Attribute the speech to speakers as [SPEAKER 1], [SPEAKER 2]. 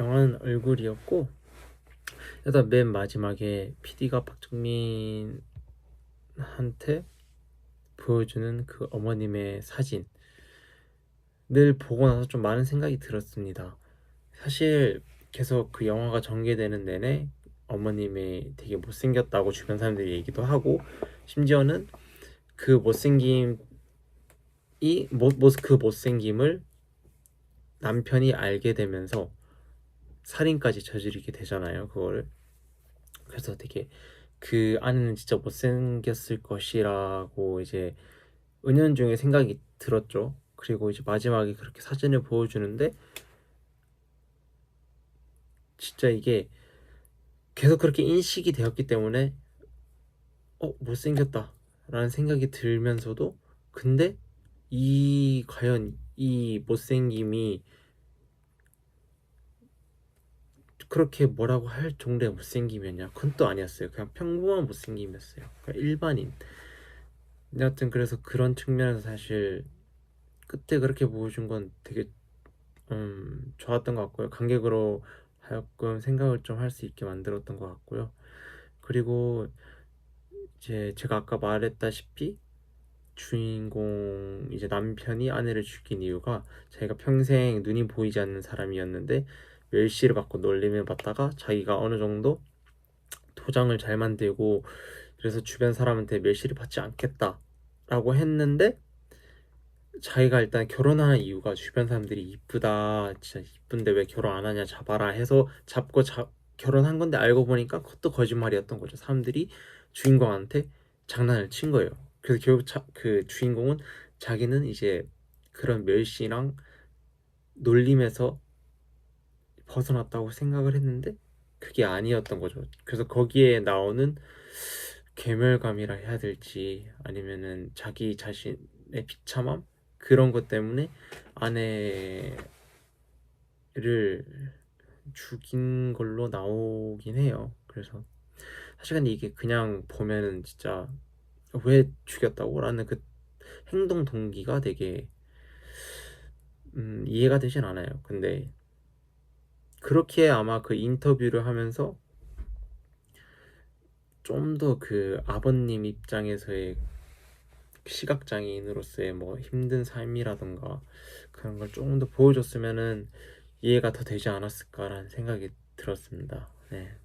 [SPEAKER 1] 영화는 얼굴이었고 일단 맨 마지막에 PD가 박정민한테 보여주는 그 어머님의 사진을 보고 나서 좀 많은 생각이 들었습니다. 사실 계속 그 영화가 전개되는 내내 어머님이 되게 못생겼다고 주변 사람들이 얘기도 하고 심지어는 그 못생김이 못, 못, 그 못생김을 남편이 알게 되면서 살인까지 저지르게 되잖아요 그거를. 그래서 되게 그 아내는 진짜 못생겼을 것이라고 이제 은연중에 생각이 들었죠. 그리고 이제 마지막에 그렇게 사진을 보여주는데 진짜 이게 계속 그렇게 인식이 되었기 때문에 어 못생겼다 라는 생각이 들면서도 근데 이 과연 이 못생김이 그렇게 뭐라고 할 정도의 못생김이었냐? 그건 또 아니었어요. 그냥 평범한 못생김이었어요. 그냥 일반인. 근데 하여튼 그래서 그런 측면에서 사실 그때 그렇게 보여준 건 되게 음 좋았던 것 같고요. 관객으로 하여금 생각을 좀 할 수 있게 만들었던 것 같고요. 그리고 이제 제가 아까 말했다시피 주인공 이제 남편이 아내를 죽인 이유가 자기가 평생 눈이 보이지 않는 사람이었는데 멸시를 받고 놀림을 받다가 자기가 어느 정도 도장을 잘 만들고 그래서 주변 사람한테 멸시를 받지 않겠다라고 했는데 자기가 일단 결혼하는 이유가 주변 사람들이 이쁘다 진짜 이쁜데 왜 결혼 안 하냐 잡아라 해서 잡고 자, 결혼한 건데 알고 보니까 그것도 거짓말이었던 거죠. 사람들이 주인공한테 장난을 친 거예요. 그래서 결국 자, 그 주인공은 자기는 이제 그런 멸시랑 놀림에서 벗어났다고 생각을 했는데 그게 아니었던 거죠. 그래서 거기에 나오는 괴멸감이라 해야 될지 아니면은 자기 자신의 비참함 그런 것 때문에 아내를 죽인 걸로 나오긴 해요. 그래서 사실 근데 이게 그냥 보면은 진짜 왜 죽였다고? 라는 그 행동 동기가 되게 음, 이해가 되진 않아요. 근데 그렇게 아마 그 인터뷰를 하면서 좀 더 그 아버님 입장에서의 시각장애인으로서의 뭐 힘든 삶이라던가 그런 걸 조금 더 보여줬으면은 이해가 더 되지 않았을까라는 생각이 들었습니다. 네.